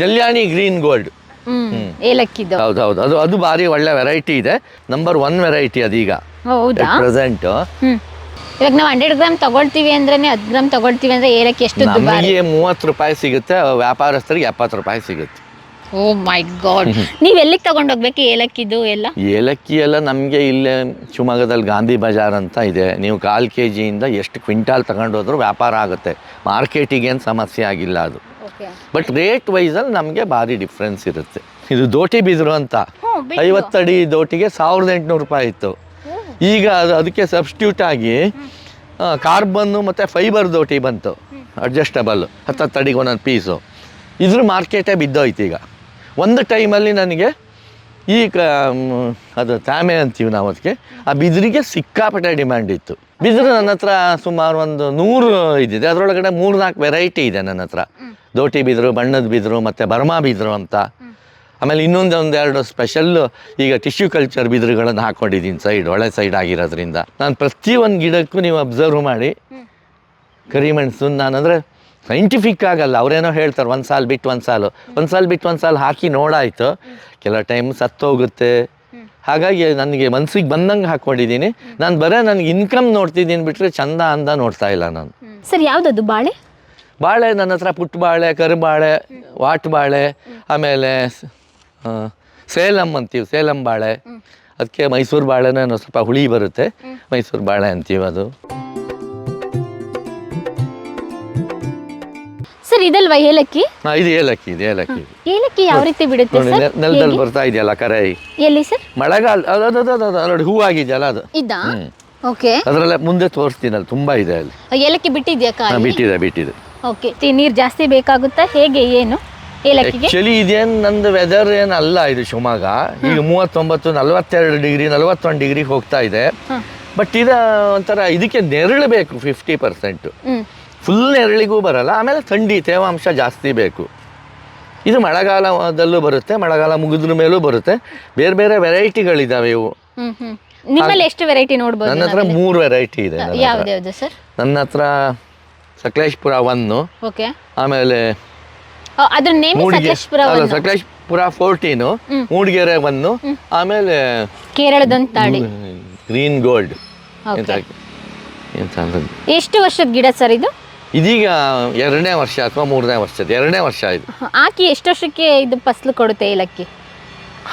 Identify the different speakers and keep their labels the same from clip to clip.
Speaker 1: ನೆಲ್ಯಾಣಿ green gold.
Speaker 2: ಏಲಕ್ಕಿದು.
Speaker 1: ಹೌದು ಹೌದು. ಅದು ಅದು ಭಾರಿ ಒಳ್ಳೆ ವೆರೈಟಿ ಇದೆ. ನಂಬರ್ ಒನ್ ವೆರೈಟಿ ಅದೀಗ.
Speaker 2: ಹೌದಾ?
Speaker 1: ಪ್ರೆಸೆಂಟ್
Speaker 2: ಇವಾಗ ನಾವು ಹಂಡ್ರೆಡ್ ಗ್ರಾಮ್ ತಗೊಳ್ತೀವಿ ಅಂದ್ರೆ ಹತ್ತು ಗ್ರಾಮ್ ತಗೊಳ್ತೀವಿ ಅಂದ್ರೆ ಏಲಕ್ಕಿ ಎಷ್ಟು ದುಬಾರಿ?
Speaker 1: ಮೂವತ್ತು ರೂಪಾಯಿ ಸಿಗುತ್ತೆ ವ್ಯಾಪಾರಸ್ಥರಿಗೆ ಎಪ್ಪತ್ತು ರೂಪಾಯಿ ಸಿಗುತ್ತೆ.
Speaker 2: Oh my god. ನೀವು ಎಲ್ಲಿಗೆ ತಗೊಂಡೋಗ್ಬೇಕು ಏಲಕ್ಕಿದು ಎಲ್ಲ?
Speaker 1: ಏಲಕ್ಕಿ ಎಲ್ಲ ನಮಗೆ ಇಲ್ಲೇ ಶಿವಮೊಗ್ಗದಲ್ಲಿ ಗಾಂಧಿ ಬಜಾರ್ ಅಂತ ಇದೆ. ನೀವು ಕಾಲು ಕೆ ಜಿಯಿಂದ ಎಷ್ಟು ಕ್ವಿಂಟಾಲ್ ತಗೊಂಡೋದ್ರೂ ವ್ಯಾಪಾರ ಆಗುತ್ತೆ. ಮಾರ್ಕೆಟಿಗೆ ಏನು ಸಮಸ್ಯೆ ಆಗಿಲ್ಲ ಅದು. ಬಟ್ ರೇಟ್ ವೈಸಲ್ಲಿ ನಮಗೆ ಭಾರಿ ಡಿಫ್ರೆನ್ಸ್ ಇರುತ್ತೆ. ಇದು ದೋಟಿ ಬಿದಿರು ಅಂತ. ಐವತ್ತಡಿ ದೋಟಿಗೆ ಸಾವಿರದ ಎಂಟುನೂರು ರೂಪಾಯಿ ಇತ್ತು. ಈಗ ಅದು ಅದಕ್ಕೆ ಸಬ್ಸ್ಟ್ಯೂಟ್ ಆಗಿ ಕಾರ್ಬನ್ನು ಮತ್ತು ಫೈಬರ್ ದೋಟಿ ಬಂತು. ಅಡ್ಜಸ್ಟಬಲ್ ಹತ್ತತ್ತು ಅಡಿಗೆ ಒಂದೊಂದು ಪೀಸು ಇದ್ರ ಮಾರ್ಕೆಟೇ ಬಿದ್ದೋಯ್ತು ಈಗ. ಒಂದು ಟೈಮಲ್ಲಿ ನನಗೆ ಈ ಕ ಅದು ತಾಮೆ ಅಂತೀವಿ ನಾವು ಅದಕ್ಕೆ ಆ ಬಿದಿರಿಗೆ ಸಿಕ್ಕಾಪಟ್ಟೆ ಡಿಮ್ಯಾಂಡ್ ಇತ್ತು. ಬಿದಿರು ನನ್ನ ಹತ್ರ ಸುಮಾರು ಒಂದು ನೂರು ಇದಿದೆ ಅದರೊಳಗಡೆ ಮೂರು ನಾಲ್ಕು ವೆರೈಟಿ ಇದೆ ನನ್ನ ಹತ್ರ. ದೋಟಿ ಬಿದಿರು ಬಣ್ಣದ ಬಿದಿರು ಮತ್ತು ಬರ್ಮಾ ಬಿದಿರು ಅಂತ. ಆಮೇಲೆ ಇನ್ನೊಂದು ಒಂದೆರಡು ಸ್ಪೆಷಲ್ ಈಗ ಟಿಶ್ಯೂ ಕಲ್ಚರ್ ಬಿದಿರುಗಳನ್ನು ಹಾಕ್ಕೊಂಡಿದ್ದೀನಿ ಸೈಡ್ ಒಳ್ಳೆ ಸೈಡ್ ಆಗಿರೋದ್ರಿಂದ. ನಾನು ಪ್ರತಿಯೊಂದು ಗಿಡಕ್ಕೂ ನೀವು ಅಬ್ಸರ್ವ್ ಮಾಡಿ. ಕರಿಮೆಣಸು ನಾನಂದರೆ ಸೈಂಟಿಫಿಕ್ ಆಗಲ್ಲ. ಅವರೇನೋ ಹೇಳ್ತಾರೆ ಒಂದು ಸಾಲ್ ಬಿಟ್ಟು ಒಂದು ಸಾಲು. ಒಂದು ಸಾಲು ಬಿಟ್ಟು ಒಂದು ಸಾಲು ಹಾಕಿ ನೋಡಾಯಿತು. ಕೆಲವು ಟೈಮ್ ಸತ್ತೋಗುತ್ತೆ. ಹಾಗಾಗಿ ನನಗೆ ಮನ್ಸಿಗೆ ಬಂದಂಗೆ ಹಾಕ್ಕೊಂಡಿದ್ದೀನಿ. ನಾನು ಬರೋ ನನಗೆ ಇನ್ಕಮ್ ನೋಡ್ತಿದ್ದೀನಿ ಬಿಟ್ಟರೆ ಚಂದ ಅಂದ ನೋಡ್ತಾ ಇಲ್ಲ ನಾನು.
Speaker 2: ಸರ್ ಯಾವುದದು ಬಾಳೆ?
Speaker 1: ಬಾಳೆ ನನ್ನ ಹತ್ರ ಪುಟ್ಟ ಬಾಳೆ ಕರುಬಾಳೆ ವಾಟ್ ಬಾಳೆ ಆಮೇಲೆ ಸೇಲಂ ಅಂತೀವಿ ಸೇಲಂ ಬಾಳೆ. ಅದಕ್ಕೆ ಮೈಸೂರು ಬಾಳೆನೇ ಸ್ವಲ್ಪ ಹುಳಿ ಬರುತ್ತೆ. ಮೈಸೂರು ಬಾಳೆ ಅಂತೀವಿ ಅದು.
Speaker 2: ಸರ್ ಇದಲ್ವಾ ಏಲಕ್ಕಿ?
Speaker 1: ಹಾ, ಇದು ಏಲಕ್ಕಿ ಇದು ಏಲಕ್ಕಿ.
Speaker 2: ಏಲಕ್ಕಿ ಯಾವ ರೀತಿ ಬಿಡುತ್ತೆ
Speaker 1: ನೋಡಿ
Speaker 2: ಸರ್?
Speaker 1: ನೆಲ್- ನೆಲದಲ್ಲಿ ಬರ್ತಾ ಇದೆಯಲ್ಲ ಕರೈ.
Speaker 2: ಎಲ್ಲಿ ಸರ್?
Speaker 1: ಮಳೆಗಾಲ ಅದು ಅದು ಅದು ಅದು ನೋಡಿ ಹೂವಾಗಿದೆಯಲ್ಲ ಅದು.
Speaker 2: ಇದ್ದಾ ಓಕೆ.
Speaker 1: ಅದರಲ್ಲೇ ಮುಂದೆ ತೋರಿಸ್ತೀನಲ್ಲ ತುಂಬಾ ಇದೆ ಅಲ್ಲಿ.
Speaker 2: ಏಲಕ್ಕಿ ಬಿಟ್ಟಿದ್ಯಾ
Speaker 1: ಹಾ,
Speaker 2: ಕಾಯಿ?
Speaker 1: ಬಿಟ್ಟಿದೆ ಬಿಟ್ಟಿದೆ.
Speaker 2: ಓಕೆ ನೀರು ಜಾಸ್ತಿ ಬೇಕಾಗುತ್ತಾ? ಹೇಗೆ ಏನು? ಏಲಕ್ಕಿಗೆ?
Speaker 1: ಆಕ್ಚುಲಿ ಇದೇನು ನಂದು ವೆದರ್ ಏನು ಅಲ್ಲ ಇದು ಶಿವಮೊಗ್ಗ. ಈಗ ಮೂವತ್ತೊಂಬತ್ತು ನಲವತ್ತೆರಡು ಡಿಗ್ರಿ ನಲವತ್ತೊಂದು ಡಿಗ್ರಿ ಹೋಗ್ತಾ ಇದೆ. ಬಟ್ ಇದು ಒಂಥರ ಇದಕ್ಕೆ ನೆರಳು ಬೇಕು ಫಿಫ್ಟಿ ಪರ್ಸೆಂಟು
Speaker 2: ಹ್ಮ್.
Speaker 1: ಫುಲ್ ನೆರಳಿಗೂ ಬರಲ್ಲ ಆಮೇಲೆ ಥಂಡಿ ತೇವಾಂಶ ಜಾಸ್ತಿ ಬೇಕು. ಇದು ಮಳೆಗಾಲದಲ್ಲೂ ಬರುತ್ತೆ ಮಳೆಗಾಲ ಮುಗಿದ್ರ ಮೇಲೂ ಬರುತ್ತೆ. ಬೇರೆ ಬೇರೆ ವೆರೈಟಿಗಳಿದಾವೆ ಇವು.
Speaker 2: ನಿಮ್ಮಲ್ಲಿ ಎಷ್ಟು ವೆರೈಟಿ ನೋಡಬಹುದು
Speaker 1: ನನ್ನ ಹತ್ರ ಮೂರು ವೆರೈಟಿ ಇದೆ ನನ್ನ ಹತ್ರ.
Speaker 2: ಯಾವ್ದು ಯಾವ್ದು ಸರ್?
Speaker 1: ನನ್ನ ಹತ್ರ ಸಕಲೇಶ್ಪುರ ಒನ್ನು
Speaker 2: ಓಕೆ.
Speaker 1: ಆಮೇಲೆ
Speaker 2: ಅದ್ರ ನೇಮ್
Speaker 1: ಮೂಡಿಗೆ
Speaker 2: ಸಕಲೇಶ್ಪುರ
Speaker 1: ಅಲ್ಲ ಸಕಲೇಶ್ಪುರ ಫೋರ್ಟೀನು ಮೂಡಿಗೆರೆ ಒನ್ನು ಆಮೇಲೆ
Speaker 2: ಕೇರಳದಂತಾಡಿ ತಾಳಿ.
Speaker 1: Green gold
Speaker 2: Okay.
Speaker 1: ಎಂತ.
Speaker 2: ಎಷ್ಟು ವರ್ಷದ ಗಿಡ ಸರ್ ಇದು?
Speaker 1: ಇದೀಗ ಎರಡನೇ ವರ್ಷ ಅಥವಾ ಮೂರನೇ ವರ್ಷದ ಎರಡನೇ ವರ್ಷ ಇದು
Speaker 2: ಹಾಕಿ ಎಷ್ಟು ವರ್ಷಕ್ಕೆ ಇದು ಫಸಲು ಕೊಡುತ್ತೆ ಏಲಕ್ಕಿ?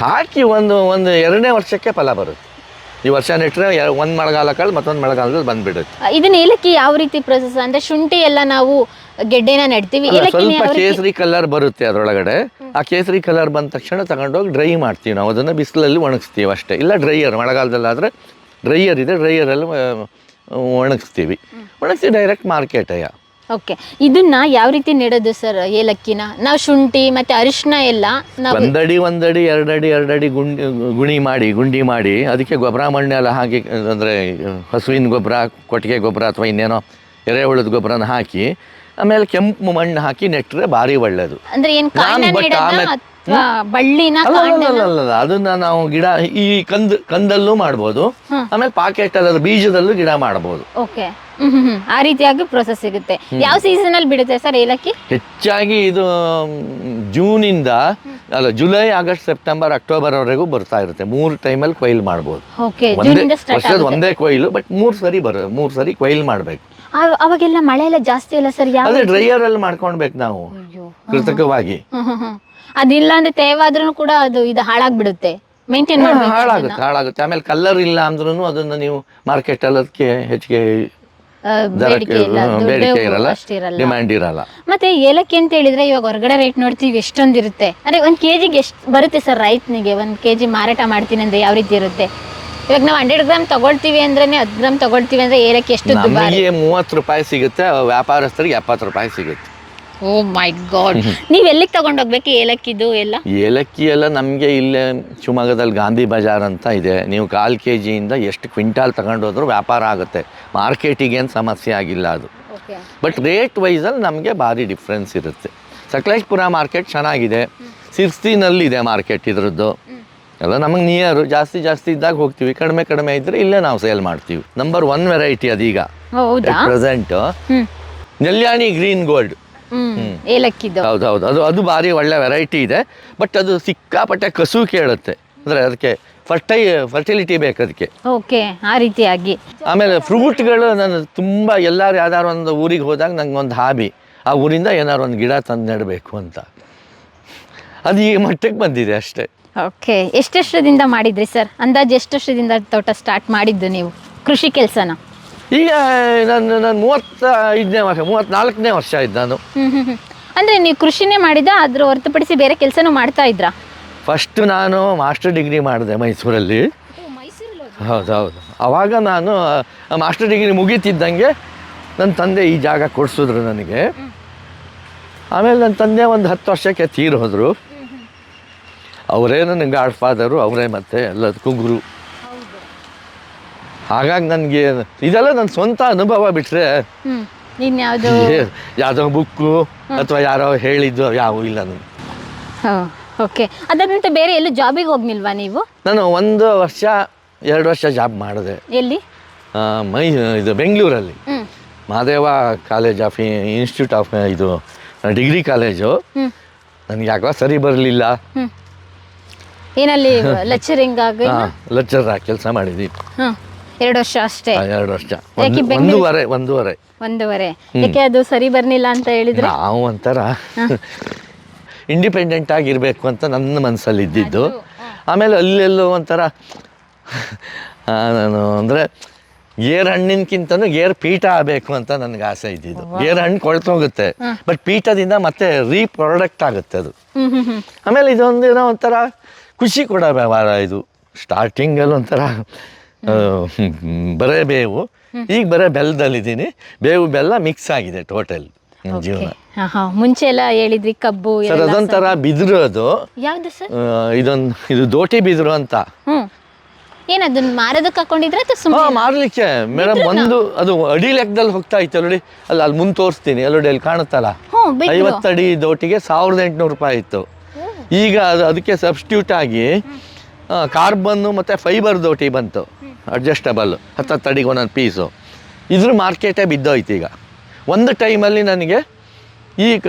Speaker 1: ಹಾಕಿ ಒಂದು ಒಂದು ಎರಡನೇ ವರ್ಷಕ್ಕೆ ಫಲ ಬರುತ್ತೆ. ಈ ವರ್ಷ ನೆಟ್ಟರೆ ಒಂದು ಮಳೆಗಾಲ ಕಳೆದು ಮತ್ತೊಂದು ಮಳೆಗಾಲದಲ್ಲಿ ಬಂದ್ಬಿಡುತ್ತೆ.
Speaker 2: ಇದನ್ನ ಏಲಕ್ಕಿ ಯಾವ ರೀತಿ ಪ್ರೊಸೆಸ್ ಅಂದ್ರೆ ಶುಂಠಿ ಎಲ್ಲ ನಾವು ಗೆಡ್ಡೆನ ನೆಡ್ತೀವಿ.
Speaker 1: ಅಲ್ಲ,
Speaker 2: ಏಲಕ್ಕಿನ
Speaker 1: ಸ್ವಲ್ಪ
Speaker 2: ಯಾವ ರೀತಿ
Speaker 1: ಕೇಸರಿ ಕಲರ್ ಬರುತ್ತೆ ಅದರೊಳಗಡೆ. ಆ ಕೇಸರಿ ಕಲರ್ ಬಂದ ತಕ್ಷಣ ತಗೊಂಡೋಗಿ ಡ್ರೈ ಮಾಡ್ತೀವಿ ನಾವು. ಅದನ್ನು ಬಿಸಿಲಲ್ಲಿ ಒಣಗಿಸ್ತೀವಿ ಅಷ್ಟೇ. ಇಲ್ಲ ಡ್ರೈಯರ್ ಮಳೆಗಾಲದಲ್ಲಾದರೆ ಡ್ರೈಯರ್ ಇದೆ ಡ್ರೈಯರಲ್ಲಿ ಒಣಗಿಸ್ತೀವಿ. ಒಣಗಿಸಿ ಡೈರೆಕ್ಟ್ ಮಾರ್ಕೆಟ್ ಅಯ್ಯ.
Speaker 2: ಓಕೆ. ಇದನ್ನ ಯಾವ ರೀತಿ ನೆಡೋದು ಸರ್ ಏಲಕ್ಕಿನ? ನಾವು ಶುಂಠಿ ಮತ್ತೆ ಅರಿಶಿನ ಎಲ್ಲ ನಾವು
Speaker 1: ಒಂದಡಿ ಒಂದಡಿ ಎರಡಡಿ ಎರಡಡಿ ಗುಂಡಿ ಗುಣಿ ಮಾಡಿ ಗುಂಡಿ ಮಾಡಿ ಅದಕ್ಕೆ ಗೊಬ್ಬರ ಮಣ್ಣೆಲ್ಲ ಹಾಕಿ ಅಂದ್ರೆ ಹಸುವಿನ ಗೊಬ್ಬರ ಕೊಟ್ಟಿಗೆ ಗೊಬ್ಬರ ಅಥವಾ ಇನ್ನೇನೋ ಎರೆಹುಳದ ಗೊಬ್ಬರನ ಹಾಕಿ ಆಮೇಲೆ ಕೆಂಪು ಮಣ್ಣು ಹಾಕಿ ನೆಟ್ಟರೆ ಭಾರಿ ಒಳ್ಳೇದು.
Speaker 2: ಅಂದ್ರೆ ಏನ್ ಅಥವಾ ಬಳ್ಳಿನ
Speaker 1: ಅಲ್ಲ ಅಲ್ಲ, ಅಲ್ಲ ಅಲ್ಲ ಅಲ್ಲ ಅದನ್ನ ನಾವು ಗಿಡ ಈ ಕಂದ್ ಕಂದಲ್ಲೂ ಮಾಡಬಹುದು ಆಮೇಲೆ ಪಾಕೆಟ್ ಅಲ್ಲ ಬೀಜದಲ್ಲೂ ಗಿಡ ಮಾಡಬಹುದು
Speaker 2: ಓಕೆ. ಆ ರೀತಿಯಾಗಿ ಪ್ರೊಸೆಸ್ ಸಿಗುತ್ತೆ. ಯಾವ ಸೀಸನ್ ಅಲ್ಲಿ ಬಿಡುತ್ತೆ ಸರ್ ಏಲಕ್ಕಿ?
Speaker 1: ಹೆಚ್ಚಾಗಿ ಇದು ಜೂನ್ ಇಂದ ಅಲ್ಲ ಜುಲೈ ಆಗಸ್ಟ್ ಸೆಪ್ಟೆಂಬರ್ ಅಕ್ಟೋಬರ್ವರೆಗೂ ಬರ್ತಾ ಇರುತ್ತೆ. ಮೂರು ಟೈಮಲ್ಲಿ ಕೊಯ್ಲು
Speaker 2: ಮಾಡಬಹುದು
Speaker 1: ಒಂದೇ ಕೊಯ್ಲು ಬಟ್ ಮೂರು ಸರಿ ಬರ ಮೂರು ಸರಿ ಕೊಯ್ಲು ಮಾಡ್ಬೇಕು.
Speaker 2: ಅವಾಗೆಲ್ಲ ಮಳೆ ಎಲ್ಲ ಜಾಸ್ತಿ ಇಲ್ಲ ಸರ್ ಯಾವ
Speaker 1: ಡ್ರೈಯರ್ ಅಲ್ಲಿ ಮಾಡ್ಕೊಳ್ಬೇಕು ನಾವು ಕೃತಕವಾಗಿ.
Speaker 2: ಅದಿಲ್ಲ ಅಂದ್ರೆ ತೇವಾದ್ರೂ ಕೂಡ ಅದು ಇದು ಹಾಳಾಗ್ಬಿಡುತ್ತೆ. ಮೇಂಟೈನ್
Speaker 1: ಹಾಳಾಗುತ್ತೆ ಹಾಳಾಗುತ್ತೆ. ಆಮೇಲೆ ಕಲರ್ ಇಲ್ಲ ಅಂದ್ರೂ ಅದನ್ನ ನೀವು ಮಾರ್ಕೆಟ್ ಅಲ್ಲಿ ಅದಕ್ಕೆ ಹೆಚ್ಚಿಗೆ
Speaker 2: ಬೇಡಿಕೆ
Speaker 1: ಇರಲ್ಲ ಡಿಮ್ಯಾಂಡ್ ಇರಲ್ಲ.
Speaker 2: ಮತ್ತೆ ಏಲಕ್ಕಿ ಅಂತ ಹೇಳಿದ್ರೆ ಇವಾಗ ಹೊರಗಡೆ ರೇಟ್ ನೋಡ್ತೀವಿ ಎಷ್ಟೊಂದ್ ಇರುತ್ತೆ. ಅಂದ್ರೆ ಒಂದ್ ಕೆಜಿಗೆ ಎಷ್ಟು ಬರುತ್ತೆ ಸರ್ ರೈತನಿಗೆ? ಒಂದ್ ಕೆಜಿ ಮಾರಾಟ ಮಾಡ್ತೀನಿ ಅಂದ್ರೆ ಯಾವ ರೀತಿ ಇರುತ್ತೆ? ಇವಾಗ ನಾವು ಹಂಡ್ರೆಡ್ ಗ್ರಾಮ್ ತಗೊಳ್ತೀವಿ ಅಂದ್ರೆ ಹತ್ತು ಗ್ರಾಮ್ ತಗೊಳ್ತೀವಿ ಅಂದ್ರೆ ಏಲಕ್ಕಿ ಎಷ್ಟು
Speaker 1: ಮೂವತ್ತು ರೂಪಾಯಿ ಸಿಗುತ್ತೆ ವ್ಯಾಪಾರಸ್ಥರಿಗೆ ಎಪ್ಪತ್ತು ರೂಪಾಯಿ ಸಿಗುತ್ತೆ.
Speaker 2: ಓ ಮೈ ಗಾಡ್ ನೀವು ಎಲ್ಲಿಗೆ ತಗೊಂಡೋಗ್ಬೇಕು ಏಲಕ್ಕಿದು ಎಲ್ಲ?
Speaker 1: ಏಲಕ್ಕಿ ಎಲ್ಲ ನಮಗೆ ಇಲ್ಲೇ ಶಿವಮೊಗ್ಗದಲ್ಲಿ ಗಾಂಧಿ ಬಜಾರ್ ಅಂತ ಇದೆ. ನೀವು ಕಾಲು ಕೆ ಜಿಯಿಂದ ಎಷ್ಟು ಕ್ವಿಂಟಾಲ್ ತಗೊಂಡೋದ್ರೂ ವ್ಯಾಪಾರ ಆಗುತ್ತೆ. ಮಾರ್ಕೆಟಿಗೆ ಏನು ಸಮಸ್ಯೆ ಆಗಿಲ್ಲ ಅದು. ಬಟ್ ರೇಟ್ ವೈಸಲ್ಲಿ ನಮಗೆ ಭಾರಿ ಡಿಫ್ರೆನ್ಸ್ ಇರುತ್ತೆ. ಸಕಲೇಶ್ಪುರ ಮಾರ್ಕೆಟ್ ಚೆನ್ನಾಗಿದೆ. ಇದೆ ಮಾರ್ಕೆಟ್ ಇದ್ರದ್ದು. ಎಲ್ಲ ನಮಗೆ ನಿಯರು ಜಾಸ್ತಿ ಜಾಸ್ತಿ ಇದ್ದಾಗ ಹೋಗ್ತೀವಿ. ಕಡಿಮೆ ಕಡಿಮೆ ಇದ್ದರೆ ಇಲ್ಲೇ ನಾವು ಸೇಲ್ ಮಾಡ್ತೀವಿ. ನಂಬರ್ ಒನ್ ವೆರೈಟಿ ಅದೀಗ. ಪ್ರೆಸೆಂಟ್ ನೆಲ್ಯಾಣಿ ಗ್ರೀನ್ ಗೋಲ್ಡ್
Speaker 2: ಹ್ಮ್. ಏಲಕ್ಕಿದು.
Speaker 1: ಹೌದು ಹೌದು. ಅದು ಅದು ಭಾರಿ ಒಳ್ಳೆ ವೆರೈಟಿ ಇದೆ. ಬಟ್ ಅದು ಸಿಕ್ಕಾಪಟ್ಟೆ ಕಸು ಕೇಳುತ್ತೆ. ಅಂದರೆ ಅದಕ್ಕೆ ಫರ್ಟೈ ಫರ್ಟಿಲಿಟಿ ಬೇಕು ಅದಕ್ಕೆ.
Speaker 2: ಓಕೆ ಆ ರೀತಿಯಾಗಿ.
Speaker 1: ಆಮೇಲೆ ಫ್ರೂಟ್ಗಳು ನಾನು ತುಂಬ ಎಲ್ಲರೂ ಯಾವ್ದಾದ್ರು ಒಂದು ಊರಿಗೆ ಹೋದಾಗ ನಂಗೆ ಒಂದು ಹಾಬಿ ಆ ಊರಿಂದ ಏನಾದ್ರು ಒಂದು ಗಿಡ ತಂದು ನೆಡಬೇಕು ಅಂತ. ಅದು ಈ ಮಟ್ಟಕ್ಕೆ ಬಂದಿದೆ ಅಷ್ಟೇ.
Speaker 2: ಓಕೆ ಎಷ್ಟೆಷ್ಟದಿಂದ ಮಾಡಿದ್ರಿ ಸರ್ ಅಂದಾಜು ಎಷ್ಟೆಷ್ಟದಿಂದ ತೋಟ ಸ್ಟಾರ್ಟ್ ಮಾಡಿದ್ದು ನೀವು? ಕೃಷಿ ಕೆಲಸನ?
Speaker 1: ಈಗ ನಾನು ನಾನು ಮೂವತ್ತ ಐದನೇ ವರ್ಷ ಮೂವತ್ತ್ನಾಲ್ಕನೇ ವರ್ಷ ಆಯ್ತು ನಾನು.
Speaker 2: ಅಂದ್ರೆ ನೀವು ಕೃಷಿನೇ ಮಾಡಿದ ಅದ್ರ ಹೊರತುಪಡಿಸಿ ಬೇರೆ ಕೆಲಸನೂ ಮಾಡ್ತಾ ಇದ್ರಾ?
Speaker 1: ಫಸ್ಟ್ ನಾನು ಮಾಸ್ಟರ್ ಡಿಗ್ರಿ ಮಾಡಿದೆ ಮೈಸೂರಲ್ಲಿ. ಹೌದು ಹೌದು. ಆವಾಗ ನಾನು ಮಾಸ್ಟರ್ ಡಿಗ್ರಿ ಮುಗೀತಿದ್ದಂಗೆ ನನ್ನ ತಂದೆ ಈ ಜಾಗ ಕೊಡಿಸಿದ್ರು ನನಗೆ. ಆಮೇಲೆ ನನ್ನ ತಂದೆ ಒಂದು ಹತ್ತು ವರ್ಷಕ್ಕೆ ತೀರು ಹೋದರು. ಅವರೇ ನನ್ನ ಗಾಡ್ ಫಾದರು ಅವರೇ ಮತ್ತೆ ಎಲ್ಲದಕ್ಕೂ ಗುರು. ಹಾಗಾಗಿ ನನಗೆ ಇದೆಲ್ಲ ನನ್ನ ಸ್ವಂತ ಅನುಭವ ಬಿಟ್ಟರೆ
Speaker 2: ಹ್ಮ್. ಇನ್ಯಾವುದು
Speaker 1: ಯಾವುದೋ? ಬುಕ್ಕು ಅಥವಾ ಯಾರೋ ಹೇಳಿದ್ದು ಯಾವ ಇಲ್ಲ ನನಗೆ.
Speaker 2: ಓಕೆ. ಅದಾದ ನಂತರ ಬೇರೆ ಎಲ್ಲೂ ಜಾಬಿಗೆ ಹೋಗ್ಲಿಲ್ವಾ ನೀವು?
Speaker 1: ನಾನು ಒಂದು ವರ್ಷ ಎರಡು ವರ್ಷ ಜಾಬ್ ಮಾಡಿದೆ.
Speaker 2: ಎಲ್ಲಿ?
Speaker 1: ಆ, ಮೈ ಇದು ಬೆಂಗಳೂರಲ್ಲಿ.
Speaker 2: ಹ್ಮ್.
Speaker 1: Mahadeva college of institute of ಇದು ಡಿಗ್ರಿ ಕಾಲೇಜು
Speaker 2: ಹ್ಮ್.
Speaker 1: ನನಗೆ ಯಾಕೋ ಸರಿ ಬರಲಿಲ್ಲ.
Speaker 2: ಹ್ಮ್. ಏನಲ್ಲಿ ಲೆಕ್ಚರಿಂಗ್ ಆಗಿ
Speaker 1: ಲೆಕ್ಚರ್ ಕೆಲಸ ಮಾಡಿದ್ವಿ
Speaker 2: ಹ್ಮ್. ಎರಡು ವರ್ಷ ಅಷ್ಟೇ.
Speaker 1: ಎರಡು ವರ್ಷ.
Speaker 2: ಯಾಕೆ
Speaker 1: ಒಂದು-
Speaker 2: ಬೆಂಗಳೂರು-
Speaker 1: ಒಂದೂವರೆ ಒಂದೂವರೆ.
Speaker 2: ಒಂದೂವರೆ. ಯಾಕೆ ಅದು ಸರಿ ಬರ್ಲಿಲ್ಲ ಅಂತ ಹೇಳಿದ್ರೆ?
Speaker 1: ನಾವು ಒಂಥರ ಇಂಡಿಪೆಂಡೆಂಟ್ ಆಗಿರಬೇಕು ಅಂತ ನನ್ನ ಮನಸ್ಸಲ್ಲಿ ಇದ್ದಿದ್ದು. ಆಮೇಲೆ ಅಲ್ಲೆಲ್ಲೋ ಒಂಥರ ಆ, ನಾನು ಅಂದರೆ ಗೇರ್ ಹಣ್ಣಿನಕ್ಕಿಂತನೂ ಗೇರ್ ಪೀಠ ಆಗಬೇಕು ಅಂತ ನನಗೆ ಆಸೆ ಇದ್ದಿದ್ದು. ಗೇರ್ ಹಣ್ಣು ಕೊಳ್ತೋಗುತ್ತೆ. ಬಟ್ ಪೀಠದಿಂದ ಮತ್ತೆ ರೀಪ್ರೊಡಕ್ಟ್ ಆಗುತ್ತೆ ಅದು.
Speaker 2: ಹ್ಮ್ ಹ್ಮ್ ಹ್ಮ್.
Speaker 1: ಆಮೇಲೆ ಇದೊಂದು ಏನೋ ಒಂಥರ ಖುಷಿ ಕೊಡೋ ವ್ಯವಹಾರ ಇದು. ಸ್ಟಾರ್ಟಿಂಗಲ್ಲಿ ಒಂಥರ ಬರೇ ಬೇವು. ಈಗ ಬರೇ ಬೆಲ್ಲದಲ್ಲಿದ್ದೀನಿ ಬೇವು ಬೆಲ್ಲ ಮಿಕ್ಸ್ ಆಗಿದೆ ಟೋಟಲ್ ಜೀವನ.
Speaker 2: ಮುಂಚೆ ಎಲ್ಲ ಹೇಳಿದ್ರಿ ಕಬ್ಬು
Speaker 1: ಸರ್. ಅದೊಂಥರ ಬಿದಿರು ಅದು
Speaker 2: ಯಾವ್ದು ಸರ್?
Speaker 1: ಇದೊಂದು ಇದು ದೋಟಿ ಬಿದಿರು ಅಂತ.
Speaker 2: ಏನದನ್ನ ಮಾರೋದಕ್ಕೆ ಹಾಕೊಂಡಿದ್ರೆ ಅಥವಾ
Speaker 1: ಮಾರ್ಲಿಕ್ಕೆ. ಮೇಡಮ್ ಒಂದು ಅದು ಅಡಿ ಲೆಕ್ಕದಲ್ಲಿ ಹೋಗ್ತಾ ಇತ್ತು ನೋಡಿ. ಅಲ್ಲಿ ಅಲ್ಲಿ ಮುಂದೆ ತೋರಿಸ್ತೀನಿ. ಎಲ್ಲೋಡಿ ಅಲ್ಲಿ ಕಾಣುತ್ತಲ್ಲ? ಐವತ್ತಡಿ ದೋಟಿಗೆ ಸಾವಿರದ ಎಂಟುನೂರು ರೂಪಾಯಿ ಇತ್ತು. ಈಗ ಅದು ಅದಕ್ಕೆ ಸಬ್ಸ್ಟ್ಯೂಟ್ ಆಗಿ ಕಾರ್ಬನ್ನು ಮತ್ತು ಫೈಬರ್ ದೋಟಿ ಬಂತು. ಅಡ್ಜಸ್ಟಬಲ್ ಹತ್ತತ್ತು ಅಡಿಗೆ ಒಂದೊಂದು ಪೀಸು ಇದ್ರ ಮಾರ್ಕೆಟೇ ಬಿದ್ದೋಯ್ತು ಈಗ. ಒಂದು ಟೈಮಲ್ಲಿ ನನಗೆ ಈ ಕ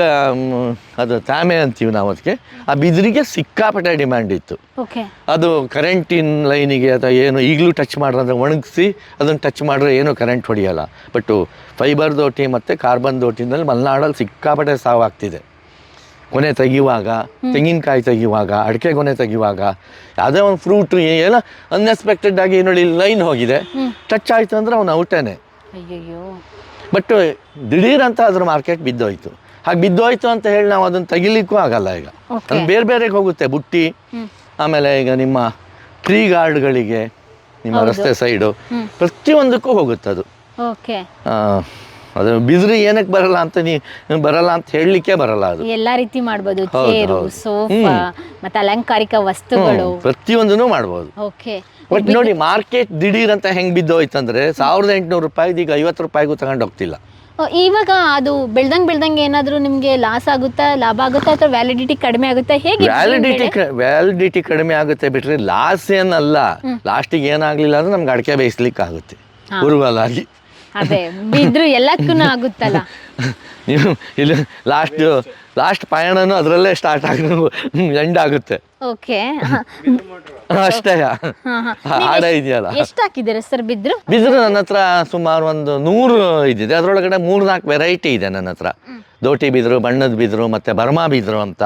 Speaker 1: ಅದು ತಾಮೆ ಅಂತೀವಿ ನಾವು ಅದಕ್ಕೆ ಆ ಬಿದಿರಿಗೆ ಸಿಕ್ಕಾಪಟ್ಟೆ ಡಿಮ್ಯಾಂಡ್ ಇತ್ತು.
Speaker 2: ಓಕೆ
Speaker 1: ಅದು ಕರೆಂಟಿನ ಲೈನಿಗೆ ಅಥವಾ ಏನು ಈಗಲೂ ಟಚ್ ಮಾಡಿದ್ರೆ ಒಣಗಿಸಿ ಅದನ್ನು ಟಚ್ ಮಾಡಿದ್ರೆ ಏನೂ ಕರೆಂಟ್ ಹೊಡೆಯಲ್ಲ. ಬಟ್ಟು ಫೈಬರ್ ದೋಟಿ ಮತ್ತು ಕಾರ್ಬನ್ ದೋಟಿನಲ್ಲಿ ಮಲೆನಾಡಲ್ಲಿ ಸಿಕ್ಕಾಪಟ್ಟೆ ಸಾವಾಗ್ತಿದೆ. ಕೊನೆ ತೆಗೆಯುವಾಗ ತೆಂಗಿನಕಾಯಿ ತೆಗೆಯುವಾಗ ಅಡಿಕೆ ಕೊನೆ ತೆಗೆಯುವಾಗ ಯಾವುದೇ ಒಂದು ಫ್ರೂಟ್ ಏನೋ ಅನ್ಎಕ್ಸ್ಪೆಕ್ಟೆಡ್ ಆಗಿ ನೋಡಿ ಲೈನ್ ಹೋಗಿದೆ. ಟಚ್ ಆಯಿತು ಅಂದರೆ ಅವನು ಔಟೇನೆ
Speaker 2: ಅಯ್ಯಯ್ಯೋ.
Speaker 1: ಬಟ್ ದಿಢೀರ್ ಅಂತ ಅದ್ರ ಮಾರ್ಕೆಟ್ ಬಿದ್ದೋಯ್ತು. ಹಾಗೆ ಬಿದ್ದೋಯ್ತು ಅಂತ ಹೇಳಿ ನಾವು ಅದನ್ನು ತೆಗಿಲಿಕ್ಕೂ ಆಗಲ್ಲ ಈಗ. ಅದು ಬೇರೆ ಬೇರೆಗೆ ಹೋಗುತ್ತೆ ಬುಟ್ಟಿ. ಆಮೇಲೆ ಈಗ ನಿಮ್ಮ ಟ್ರೀ ಗಾರ್ಡ್ಗಳಿಗೆ ನಿಮ್ಮ. ರಸ್ತೆ ಸೈಡು. ಪ್ರತಿಯೊಂದಕ್ಕೂ ಹೋಗುತ್ತೆ ಅದು ಅದು ಬಿದಿರು ಏನಕ್ಕೆ ಬರಲ್ಲ ಅಂತ ನೀ ಬರಲ್ಲ ಅಂತ ಹೇಳಲಿಕ್ಕೆ ಬರಲ್ಲ ಅದು.
Speaker 2: ಎಲ್ಲಾ ರೀತಿ ಮಾಡಬಹುದು
Speaker 1: ಹೌದು,
Speaker 2: ಚೇರು
Speaker 1: ಹೌದು.
Speaker 2: ಸೋಫಾ ಮತ್ತೆ ಅಲಂಕಾರಿಕ ವಸ್ತುಗಳು.
Speaker 1: ಪ್ರತಿಯೊಂದನ್ನು ಮಾಡ್ಬೋದು.
Speaker 2: ಓಕೆ.
Speaker 1: ಬಟ್ ನೋಡಿ ಮಾರ್ಕೆಟ್ ದಿಢೀರ್ ಅಂತ ಹೆಂಗೆ ಬಿದ್ದೋಯ್ತಂದ್ರೆ ಸಾವಿರದ ಎಂಟುನೂರು ರೂಪಾಯಿದು ಈಗ ಐವತ್ತು ರೂಪಾಯಿಗೂ ತಗೊಂಡು ಹೋಗ್ತಿಲ್ಲ.
Speaker 2: ಇವಾಗ ಅದು ಬೆಳ್ದಂಗ್ ಬೆಳ್ದಂಗ್ ಏನಾದ್ರೂ ನಿಮ್ಗೆ ಲಾಸ್ ಆಗುತ್ತಾ ಲಾಭ ಆಗುತ್ತಾ ಅಥವಾ ವ್ಯಾಲಿಡಿಟಿ ಕಡಿಮೆ ಆಗುತ್ತಾ? ಹೇಗೆ
Speaker 1: ವ್ಯಾಲಿಡಿಟಿ ವ್ಯಾಲಿಡಿಟಿ ಕಡಿಮೆ ಆಗುತ್ತೆ ಬಿಟ್ರೆ ಲಾಸ್ ಏನಲ್ಲ. ಲಾಸ್ಟಿಗೆ ಏನಾಗ್ಲಿಲ್ಲ ಅಂದ್ರೆ ನಮ್ಗೆ ಅಡಿಕೆ ಬೇಯಿಸ್ಲಿಕ್ಕೆ ಆಗುತ್ತೆ ಉರುವಲಾಗಿ.
Speaker 2: ಅದೇ ಬಿದ್ರು ಎಲ್ಲಕ್ಕೂ ಆಗುತ್ತಲ್ಲ.
Speaker 1: ನೀವು ಇಲ್ಲಿ ಲಾಸ್ಟ್ ಲಾಸ್ಟ್ ಪಯಣನೂ ಅದರಲ್ಲೇ ಸ್ಟಾರ್ಟ್ ಆಗ ಎಂಡ್ ಆಗುತ್ತೆ.
Speaker 2: ಓಕೆ
Speaker 1: ಅಷ್ಟೇ. ಹಾಡ ಇದೆಯಲ್ಲ.
Speaker 2: ಎಷ್ಟು ಹಾಕಿದ್ದೀರಾ ಸರ್ ಬಿದ್ರು?
Speaker 1: ಬಿದಿರು ನನ್ನ ಹತ್ರ ಸುಮಾರು ಒಂದು ನೂರು ಇದಿದೆ ಅದರೊಳಗಡೆ ಮೂರು ನಾಲ್ಕು ವೆರೈಟಿ ಇದೆ ನನ್ನ ಹತ್ರ. ದೋಟಿ ಬಿದ್ರು ಬಣ್ಣದ ಬಿದ್ರು ಮತ್ತೆ ಬರ್ಮಾ ಬಿದ್ರು ಅಂತ.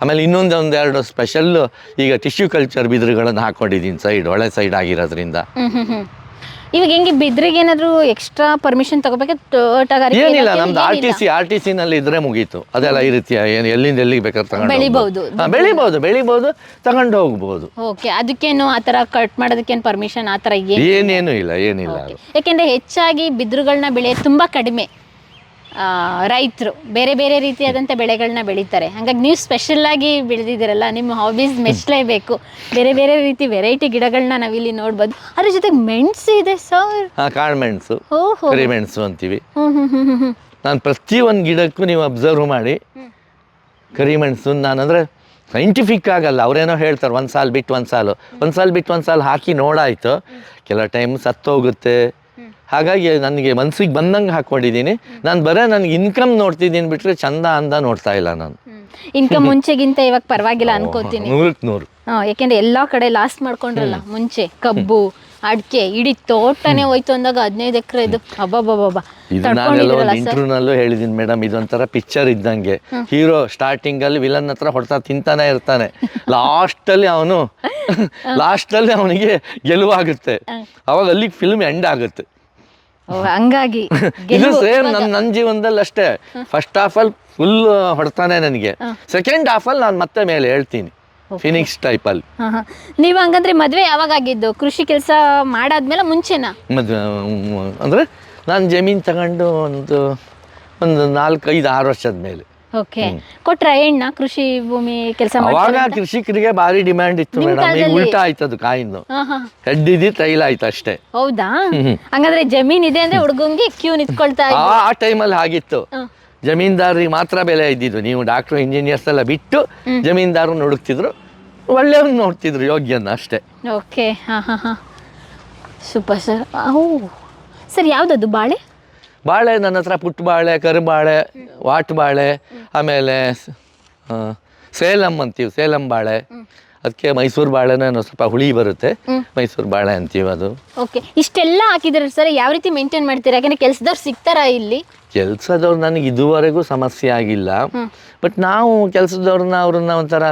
Speaker 1: ಆಮೇಲೆ ಇನ್ನೊಂದು ಒಂದೆರಡು ಸ್ಪೆಷಲ್ ಈಗ ಟಿಶ್ಯೂ ಕಲ್ಚರ್ ಬಿದ್ರುಗಳನ್ನ ಹಾಕೊಂಡಿದ್ದೀನಿ ಸೈಡ್ ಒಳ್ಳೆ ಸೈಡ್ ಆಗಿರೋದ್ರಿಂದ.
Speaker 2: ಇವಾಗ ಹೆಂಗೆ ಬಿದ್ರಿಗೆ ಏನಾದ್ರು ಎಕ್ಸ್ಟ್ರಾ ಪರ್ಮಿಷನ್ ತಗೋಬೇಕಾ ತೋಟಗಾರಿಕೆ
Speaker 1: ಏನಿಲ್ಲ ನಮ್ದು R T? C R T ಸಿನಲ್ಲಿ ಇದ್ರೆ ಮುಗೀತು ಅದೆಲ್ಲ ಈ ರೀತಿಯ ಏನು ಎಲ್ಲಿಂದ ಎಲ್ಲಿಗೆ ಬೇಕಾದ್ರೆ ತಗೊಂಡು
Speaker 2: ಬೆಳಿಬೋದು.
Speaker 1: ಹೋಗ್ಬೋದು. ಹಾ, ಬೆಳಿಬೋದು ಬೆಳಿಬೋದು ತಗೊಂಡು ಹೋಗ್ಬೋದು
Speaker 2: ಓಕೆ ಅದಕ್ಕೇನು ಆ ಥರ ಕಟ್ ಮಾಡೋದಕ್ಕೇನು ಪರ್ಮಿಷನ್ ಆ ಥರ ಏನು
Speaker 1: ಏನೇನು ಇಲ್ಲ ಏನಿಲ್ಲ.
Speaker 2: ಯಾಕೆಂದ್ರೆ ಹೆಚ್ಚಾಗಿ ಬಿದಿರುಗಳನ್ನ ಬೆಳೆಯೋದು ತುಂಬಾ ಕಡಿಮೆ ರೈತರು ಬೇರೆ ಬೇರೆ ರೀತಿಯಾದಂಥ ಬೆಳೆಗಳನ್ನ ಬೆಳೀತಾರೆ. ಹಾಗಾಗಿ ನೀವು ಸ್ಪೆಷಲ್ಲಾಗಿ ಬೆಳೆದಿದ್ದೀರಲ್ಲ ನಿಮ್ಮ ಹಾಬೀಸ್ ಮೆಚ್ಚಲೇಬೇಕು. ಬೇರೆ ಬೇರೆ ರೀತಿ ವೆರೈಟಿ ಗಿಡಗಳನ್ನ ನಾವಿಲ್ಲಿ ನೋಡ್ಬೋದು. ಅದ್ರ ಜೊತೆಗೆ ಮೆಣಸು ಇದೆ ಸರ್.
Speaker 1: ಕಾಳು ಮೆಣಸು
Speaker 2: ಓಹೋ.
Speaker 1: ಕರಿಮೆಣಸು ಅಂತೀವಿ.
Speaker 2: ನಾನು
Speaker 1: ನಾನು ಪ್ರತಿಯೊಂದು ಗಿಡಕ್ಕೂ ನೀವು ಅಬ್ಸರ್ವ್ ಮಾಡಿ. ಕರಿಮೆಣಸು ನಾನಂದರೆ ಸೈಂಟಿಫಿಕ್ ಆಗಲ್ಲ ಅವರೇನೋ ಹೇಳ್ತಾರೆ ಒಂದು ಸಾಲು ಬಿಟ್ಟು ಒಂದು ಸಾಲು ಒಂದು ಸಾಲು ಬಿಟ್ಟು ಒಂದು ಸಾಲು ಹಾಕಿ ನೋಡಾಯ್ತು. ಕೆಲವು ಟೈಮ್ ಸತ್ತೋಗುತ್ತೆ. ಹಾಗಾಗಿ ನನಗೆ ಮನ್ಸಿಗೆ ಬಂದಂಗೆ ಹಾಕೊಂಡಿದ್ದೀನಿ ನಾನು ಬರೋ ನನಗೆ ಇನ್ಕಮ್ ನೋಡ್ತಿದ್ದೀನಿ ಬಿಟ್ರೆ ಚಂದ ಅಂದ ನೋಡ್ತಾ ಇಲ್ಲ ನಾನು.
Speaker 2: ಇನ್ಕಮ್ ಮುಂಚೆಗಿಂತ ಇವಾಗ ಪರವಾಗಿಲ್ಲ ಅನ್ಕೋತೀನಿ.
Speaker 1: ನೂರಕ್ಕೆ ನೂರು.
Speaker 2: ಹಾ, ಯಾಕೆಂದ್ರೆ ಎಲ್ಲಾ ಕಡೆ ಲಾಸ್ ಮಾಡ್ಕೊಂಡ್ರಲ್ಲ ಮುಂಚೆ ಕಬ್ಬು ಅಡಿಕೆ ಇಡೀ ತೋಟನೇ ಹೋಯ್ತು ಅಂದಾಗ ಹದಿನೈದು ಎಕರೆ ಇದು. ಅಬ್ಬಬ್ಬಬ್ಬ
Speaker 1: ಇದು ನಾನೆಲ್ಲ ಒಂದು ಇಂಟರ್ವ್ಯೂನಲ್ಲೂ ಹೇಳಿದ್ದೀನಿ ಮೇಡಮ್ ಇದೊಂಥರ ಪಿಕ್ಚರ್ ಇದ್ದಂಗೆ. ಹೀರೋ ಸ್ಟಾರ್ಟಿಂಗ್ ಅಲ್ಲಿ ವಿಲನ್ ಹತ್ರ ಹೊಡ್ತಾ ತಿಂತಾನೆ ಇರ್ತಾನೆ. ಲಾಸ್ಟ್ ಅಲ್ಲಿ ಅವನು ಲಾಸ್ಟ್ ಅಲ್ಲಿ ಅವನಿಗೆ ಗೆಲುವಾಗುತ್ತೆ. ಅವಾಗ ಅಲ್ಲಿಗೆ ಫಿಲ್ಮ್ ಎಂಡ್ ಆಗುತ್ತೆ.
Speaker 2: ಹಂಗಾಗಿ
Speaker 1: ಇದು ಸೇಮ್ ನನ್ನ ನನ್ನ ಜೀವನದಲ್ಲಿ ಅಷ್ಟೇ. ಫಸ್ಟ್ ಹಾಫ್ ಅಲ್ಲಿ ಫುಲ್ ಹೊಡ್ತಾನೆ ನನಗೆ. ಸೆಕೆಂಡ್ ಹಾಫ್ ಅಲ್ಲಿ ನಾನು ಮತ್ತೆ ಮೇಲೆ ಹೇಳ್ತೀನಿ. ಫಿನಿಕ್ಸ್ ಟೈಪ್ ಅಲ್ಲಿ.
Speaker 2: ನೀವು ಹಂಗಂದ್ರೆ ಮದ್ವೆ ಯಾವಾಗ ಆಗಿದ್ದು? ಕೃಷಿ ಕೆಲಸ ಮಾಡಾದ್ಮೇಲೆ ಮುಂಚೆನಾ?
Speaker 1: ಮದ್ವೆ ಅಂದ್ರೆ ನಾನು ಜಮೀನ್ ತಗೊಂಡು ಒಂದು ಒಂದು ನಾಲ್ಕೈದು ಆರು ವರ್ಷದ ಮೇಲೆ.
Speaker 2: ಓಕೆ ಕೊಟ್ರ ಕೃಷಿ ಭೂಮಿ ಕೆಲಸ
Speaker 1: ಅವಾಗ ಕೃಷಿಕರಿಗೆ ಭಾರಿ ಡಿಮ್ಯಾಂಡ್ ಇತ್ತು
Speaker 2: ನಿಮ್
Speaker 1: ಮೇಡಮ್ ಈಗ
Speaker 2: ಕಾಲದಲ್ಲಿ?
Speaker 1: ಉಲ್ಟಾ ಆಯ್ತದು ಕಾಯಿನ್ನು. ಕಡ್ಡಿದಿ ತೈಲ ಆಯ್ತು ಅಷ್ಟೇ.
Speaker 2: ಹೌದಾ? ಹಂಗಂದ್ರೆ ಜಮೀನ್ ಇದೆ ಅಂದ್ರೆ ಹುಡುಗಂಗೆ ಕ್ಯೂ ನಿಂತ್ಕೊಳ್ತಾ
Speaker 1: ಆ
Speaker 2: ಇದ್ರು.
Speaker 1: ಆ ಟೈಮಲ್ಲಿ ಆಗಿತ್ತು
Speaker 2: ಹ.
Speaker 1: ಜಮೀನ್ದಾರಿಗೆ ಮಾತ್ರ ಬೆಲೆ ಇದ್ದಿದ್ದು. ನೀವು ಡಾಕ್ಟರ್ ಇಂಜಿನಿಯರ್ಸ್ ಎಲ್ಲ ಬಿಟ್ಟು ಜಮೀನ್ದಾರನ್ನ ಹುಡುಕ್ತಿದ್ರು. ಒಳ್ಳೆಯವ್ರನ್ನ ನೋಡ್ತಿದ್ರು ಯೋಗ್ಯನ ಅಷ್ಟೇ.
Speaker 2: ಓಕೆ ಹಾ ಹಾ ಹಾ. ಸೂಪರ್ ಸರ್ ಓ ಸರ್ ಯಾವ್ದದು? ಬಾಳೆ?
Speaker 1: ಬಾಳೆ ನನ್ನ ಹತ್ರ ಪುಟ್ಟ ಬಾಳೆ ಕರುಬಾಳೆ ವಾಟ್ ಬಾಳೆ ಆಮೇಲೆ ಸೇಲಂ ಅಂತೀವಿ ಸೇಲಂ ಬಾಳೆ. ಅದಕ್ಕೆ ಮೈಸೂರು ಬಾಳೆನೇ ಸ್ವಲ್ಪ ಹುಳಿ ಬರುತ್ತೆ. ಮೈಸೂರು ಬಾಳೆ ಅಂತೀವಿ ಅದು.
Speaker 2: ಓಕೆ. ಇಷ್ಟೆಲ್ಲ ಹಾಕಿದ್ರೆ ಸರ್ ಯಾವ ರೀತಿ ಮೇಂಟೈನ್ ಮಾಡ್ತೀರಾ? ಯಾಕಂದ್ರೆ ಕೆಲಸದವ್ರು ಸಿಗ್ತಾರಾ ಇಲ್ಲಿ?
Speaker 1: ಕೆಲಸದವ್ರು ನನಗೆ ಇದುವರೆಗೂ ಸಮಸ್ಯೆ ಆಗಿಲ್ಲ. ಬಟ್ ನಾವು ಕೆಲಸದವ್ರನ್ನ ಅವ್ರನ್ನ ಒಂಥರ